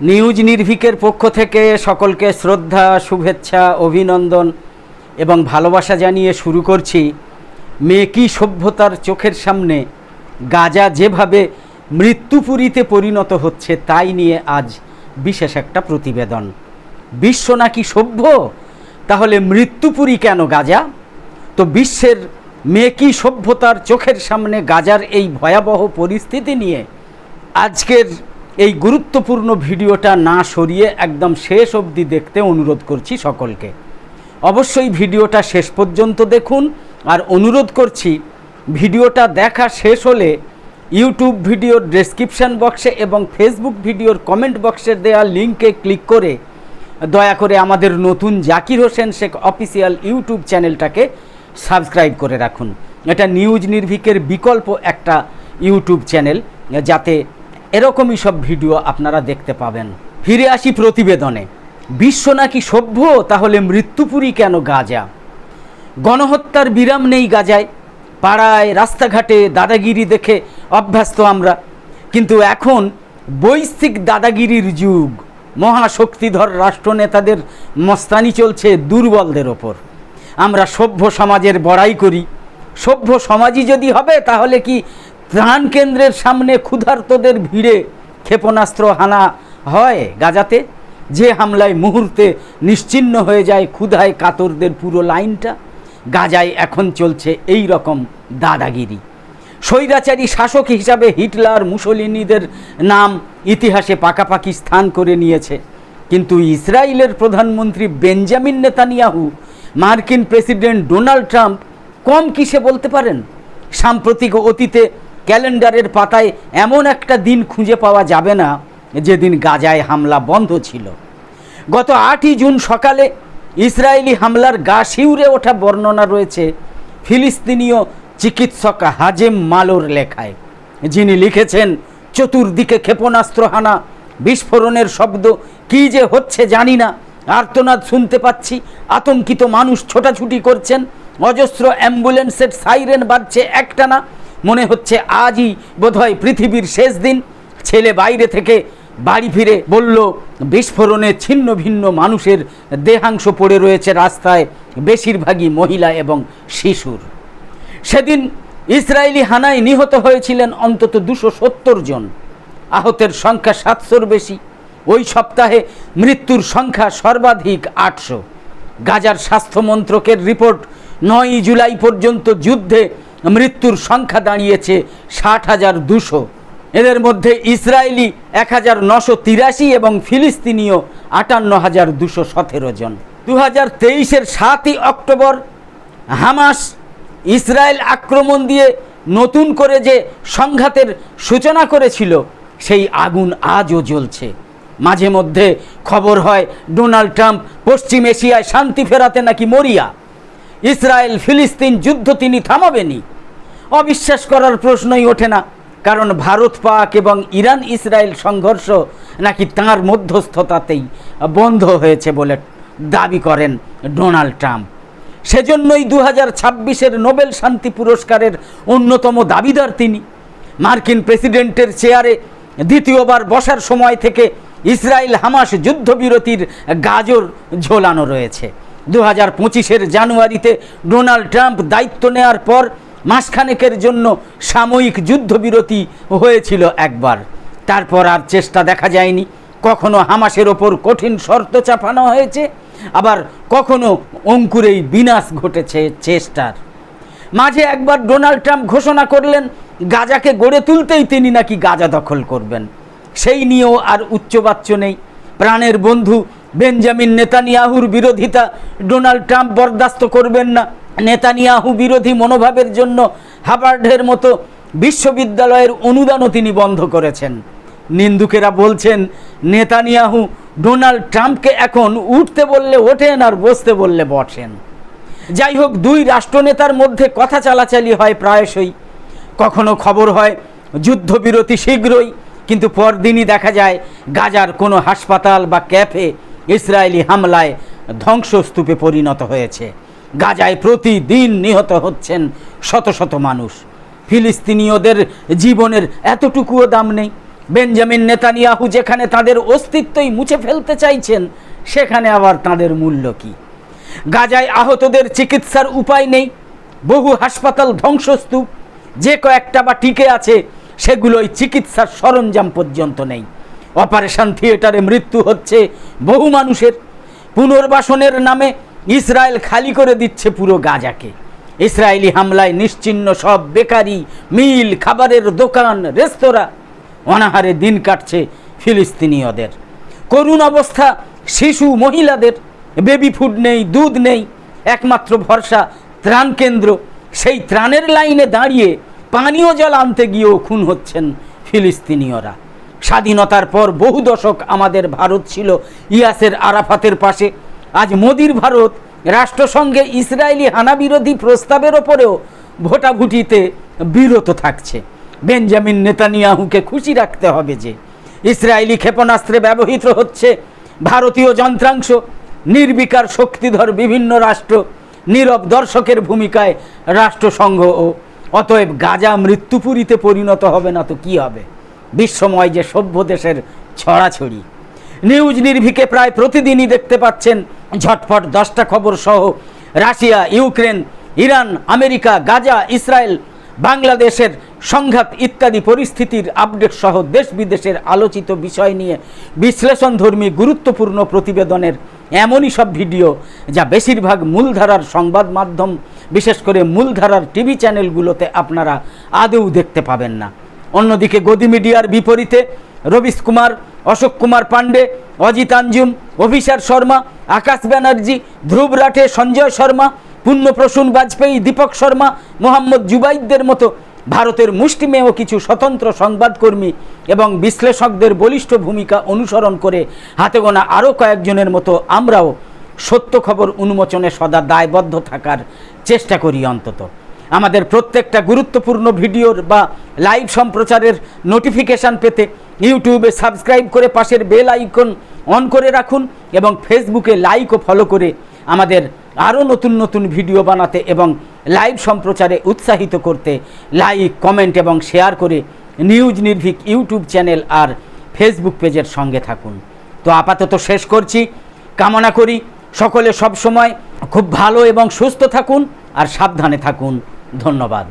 News নির্ভিকের পক্ষ থেকে সকলকে শ্রদ্ধা, শুভেচ্ছা, অভিনন্দন এবং ভালোবাসা জানিয়ে শুরু করছি। মেকি সভ্যতার চোখের সামনে গাজা যেভাবে মৃত্যুপুরীতে পরিণত হচ্ছে তাই নিয়ে আজ বিশেষ একটা প্রতিবেদন। বিশ্ব নাকি সভ্য? তাহলে মৃত্যুপুরী কেন গাজা? তো বিশ্বের মেকি সভ্যতার চোখের সামনে গাজার এই ভয়াবহ পরিস্থিতি নিয়ে আজকের এই গুরুত্বপূর্ণ ভিডিওটা না সরিয়ে একদম শেষ অবধি দেখতে অনুরোধ করছি সকলকে। অবশ্যই ভিডিওটা শেষ পর্যন্ত দেখুন, আর অনুরোধ করছি, ভিডিওটা দেখা শেষ হলে ইউটিউব ভিডিওর ডেসক্রিপশন বক্সে এবং ফেসবুক ভিডিওর কমেন্ট বক্সে দেওয়া লিঙ্কে ক্লিক করে দয়া করে আমাদের নতুন জাকির হোসেন শেখ অফিসিয়াল ইউটিউব চ্যানেলটাকে সাবস্ক্রাইব করে রাখুন। এটা নিউজ নির্ভিকের বিকল্প একটা ইউটিউব চ্যানেল, যাতে এরকমই সব ভিডিও আপনারা দেখতে পাবেন। ফিরে আসি প্রতিবেদনে। বিশ্ব নাকি সভ্য? তাহলে মৃত্যুপুরী কেন গাজা? গণহত্যার বিরাম নেই গাজায়। পাড়ায়, রাস্তাঘাটে দাদাগিরি দেখে অভ্যস্ত আমরা। কিন্তু এখন বৈশ্বিক দাদাগিরির যুগ। মহাশক্তিধর রাষ্ট্রনেতাদের মস্তানি চলছে দুর্বলদের ওপর। আমরা সভ্য সমাজের বড়াই করি। সভ্য সমাজই যদি হবে, তাহলে কি ত্রাণ কেন্দ্রের সামনে ক্ষুধার্তদের ভিড়ে ক্ষেপণাস্ত্র হানা হয় গাজাতে। যে হামলায় মুহূর্তে নিশ্চিহ্ন হয়ে যায় ক্ষুধায় কাতরদের পুরো লাইনটা। গাজায় এখন চলছে এই রকম দাদাগিরি। স্বৈরাচারী শাসক হিসাবে হিটলার মুসলিনীদের নাম ইতিহাসে পাকাপাকি স্থান করে নিয়েছে। কিন্তু ইসরায়েলের প্রধানমন্ত্রী বেঞ্জামিন নেতানিয়াহু, মার্কিন প্রেসিডেন্ট ডোনাল্ড ট্রাম্প কম কিসে বলতে পারেন? সাম্প্রতিক অতীতে ক্যালেন্ডারের পাতায় এমন একটা দিন খুঁজে পাওয়া যাবে না, যেদিন গাজায় হামলা বন্ধ ছিল। গত আটই জুন সকালে ইসরায়েলি হামলার গা শিউরে ওঠা বর্ণনা রয়েছে ফিলিস্তিনীয় চিকিৎসক হাজেম মালোর লেখায়, যিনি লিখেছেন, চতুর্দিকে ক্ষেপণাস্ত্র হানা বিস্ফোরণের শব্দ, কী যে হচ্ছে জানি না, আর্তনাদ শুনতে পাচ্ছি, আতঙ্কিত মানুষ ছোটাছুটি করছেন, অজস্র অ্যাম্বুলেন্সের সাইরেন বাজছে একটানা মনে হচ্ছে আজই বোধহয় পৃথিবীর শেষ দিন। ছেলে বাইরে থেকে বাড়ি ফিরে বলল, বিস্ফোরণে ছিন্ন ভিন্ন মানুষের দেহাংশ পড়ে রয়েছে রাস্তায়, বেশিরভাগই মহিলা এবং শিশুর। সেদিন ইসরায়েলি হানায় নিহত হয়েছিলেন অন্তত দুশো সত্তর জন। আহতের সংখ্যা সাতশোর বেশি। ওই সপ্তাহে মৃত্যুর সংখ্যা সর্বাধিক আটশো। গাজার স্বাস্থ্য মন্ত্রকের রিপোর্ট নয়ই জুলাই পর্যন্ত যুদ্ধে মৃত্যুর সংখ্যা দাঁড়িয়েছে ষাট হাজার দুশো। এদের মধ্যে ইসরায়েলি এক হাজার নশো তিরাশি এবং ফিলিস্তিনীয় আটান্ন হাজার দুশো সতেরো জন। দু হাজার তেইশের সাতই অক্টোবর হামাস ইসরায়েল আক্রমণ দিয়ে নতুন করে যে সংঘাতের সূচনা করেছিল, সেই আগুন আজও জ্বলছে। মাঝে মধ্যে খবর হয়, ডোনাল্ড ট্রাম্প পশ্চিম এশিয়ায় শান্তি ফেরাতে নাকি মরিয়া। ইসরায়েল ফিলিস্তিন যুদ্ধ তিনি থামাবেনি অবিশ্বাস করার প্রশ্নই ওঠে না। কারণ ভারত পাক এবং ইরান ইসরায়েল সংঘর্ষ নাকি তাঁর মধ্যস্থতাতেই বন্ধ হয়েছে বলে দাবি করেন ডোনাল্ড ট্রাম্প। সেজন্যই দু হাজার ছাব্বিশের নোবেল শান্তি পুরস্কারের অন্যতম দাবিদার তিনি। মার্কিন প্রেসিডেন্টের চেয়ারে দ্বিতীয়বার বসার সময় থেকে ইসরায়েল হামাস যুদ্ধবিরতির গাজর ঝোলানো রয়েছে। দু হাজার পঁচিশের জানুয়ারিতে ডোনাল্ড ট্রাম্প দায়িত্ব নেওয়ার পর মাসখানেকের জন্য সাময়িক যুদ্ধবিরতি হয়েছিল একবার। তারপর আর চেষ্টা দেখা যায়নি। কখনো হামাসের ওপর কঠিন শর্ত চাপানো হয়েছে, আবার কখনো অঙ্কুরেই বিনাশ ঘটেছে চেষ্টার। মাঝে একবার ডোনাল্ড ট্রাম্প ঘোষণা করলেন, গাজাকে গড়ে তুলতেই তিনি নাকি গাজা দখল করবেন। সেই নিয়েও আর উচ্চবাচ্য নেই। প্রাণের বন্ধু বেঞ্জামিন নেতানিয়াহুর বিরোধিতা ডোনাল্ড ট্রাম্প বরদাস্ত করবেন না। নেতানিয়াহু বিরোধী মনোভাবের জন্য হাবার্ডের মতো বিশ্ববিদ্যালয়ের অনুদানও তিনি বন্ধ করেছেন। নিন্দুকেরা বলছেন, নেতানিয়াহু ডোনাল্ড ট্রাম্পকে এখন উঠতে বললে ওঠেন আর বসতে বললে বসেন। যাই হোক, দুই রাষ্ট্রনেতার মধ্যে কথা চালাচালি হয় প্রায়শই। কখনো খবর হয়, যুদ্ধবিরতি শীঘ্রই, কিন্তু পরদিনই দেখা যায়, গাজার কোনো হাসপাতাল বা ক্যাফে ইসরায়েলি হামলায় ধ্বংসস্তূপে পরিণত হয়েছে। গাজায় প্রতিদিন নিহত হচ্ছেন শত শত মানুষ। ফিলিস্তিনীয়দের জীবনের এতটুকুও দাম নেই। বেঞ্জামিন নেতানিয়াহু যেখানে তাদের অস্তিত্বই মুছে ফেলতে চাইছেন, সেখানে আবার তাদের মূল্য কি? গাজায় আহতদের চিকিৎসার উপায় নেই, বহু হাসপাতাল ধ্বংসস্তূপ, যে কয়েকটা বা টিকে আছে, সেগুলোই চিকিৎসার সরঞ্জাম পর্যন্ত নেই। অপারেশন থিয়েটারে মৃত্যু হচ্ছে বহু মানুষের। পুনর্বাসনের নামে ইসরায়েল খালি করে দিচ্ছে পুরো গাজাকে। ইসরায়েলি হামলায় নিশ্চিহ্ন সব বেকারি, মিল, খাবারের দোকান, রেস্তোরাঁ, অনাহারে দিন কাটছে ফিলিস্তিনীয়দের। করুণ অবস্থা, শিশু, মহিলাদের বেবি ফুড নেই, দুধ নেই, একমাত্র ভরসা, ত্রাণ কেন্দ্র। সেই ত্রাণের লাইনে দাঁড়িয়ে পানীয় জল আনতে গিয়েও খুন হচ্ছেন ফিলিস্তিনীয়রা। স্বাধীনতার পর বহু দশক আমাদের ভারত ছিল ইয়াসের আরাফাতের পাশে। আজ মোদির ভারত রাষ্ট্রসংঘে ইসরায়েলি হানাবিরোধী প্রস্তাবের ওপরেও ভোটাভুটিতে বিরত থাকছে। বেঞ্জামিন নেতানিয়াহুকে খুশি রাখতে হবে যে, ইসরায়েলি ক্ষেপণাস্ত্রে ব্যবহৃত হচ্ছে ভারতীয় যন্ত্রাংশ, নির্বিকার শক্তিধর বিভিন্ন রাষ্ট্র, নীরব দর্শকের ভূমিকায় রাষ্ট্রসংঘ ও, অতএব গাজা মৃত্যুপুরীতে পরিণত হবে না তো কি হবে? বিশ্বময় যে সভ্য দেশের ছড়াছড়ি। নিউজ নির্ভিকে প্রায় প্রতিদিনই দেখতে পাচ্ছেন ঝটফট দশটা খবর সহ Russia, Ukraine, Iran, America, Gaza, Israel, বাংলাদেশের সংঘাত ইত্যাদি পরিস্থিতির আপডেট সহ দেশ বিদেশের আলোচিত বিষয় নিয়ে বিশ্লেষণধর্মী গুরুত্বপূর্ণ প্রতিবেদনের এমনই সব ভিডিও যা বেশিরভাগ মূলধারার সংবাদ মাধ্যম, বিশেষ করে মূলধারার টিভি চ্যানেলগুলোতে আপনারা আদৌ দেখতে পাবেন না। অন্যদিকে গদি মিডিয়ার বিপরীতে রবিশ কুমার, অশোক কুমার পাণ্ডে, অজিত আঞ্জুম অভিষার শর্মা আকাশ ব্যানার্জি, ধ্রুব রাঠে, সঞ্জয় শর্মা পুণ্যপ্রসূন বাজপেয়ী, দীপক শর্মা, মোহাম্মদ জুবাইদদের মতো ভারতের মুষ্টিমেয় কিছু স্বতন্ত্র সংবাদকর্মী এবং বিশ্লেষকদের বলিষ্ঠ ভূমিকা অনুসরণ করে হাতে গোনা আরও কয়েকজনের মতো আমরাও সত্য খবর উন্মোচনে সদা দায়বদ্ধ থাকার চেষ্টা করি অন্তত। আমাদের প্রত্যেকটা গুরুত্বপূর্ণ ভিডিওর বা লাইভ সম্প্রচারের নোটিফিকেশান পেতে ইউটিউবে সাবস্ক্রাইব করে পাশের বেল আইকন অন করে রাখুন এবং ফেসবুকে লাইক ও ফলো করে আমাদের আরও নতুন নতুন ভিডিও বানাতে এবং লাইভ সম্প্রচারে উৎসাহিত করতে লাইক, কমেন্ট এবং শেয়ার করে নিউজ নির্ভীক ইউটিউব চ্যানেল আর ফেসবুক পেজের সঙ্গে থাকুন। তো আপাতত শেষ করছি। কামনা করি সকলে সব সময় খুব ভালো এবং সুস্থ থাকুন আর সাবধানে থাকুন। ধন্যবাদ।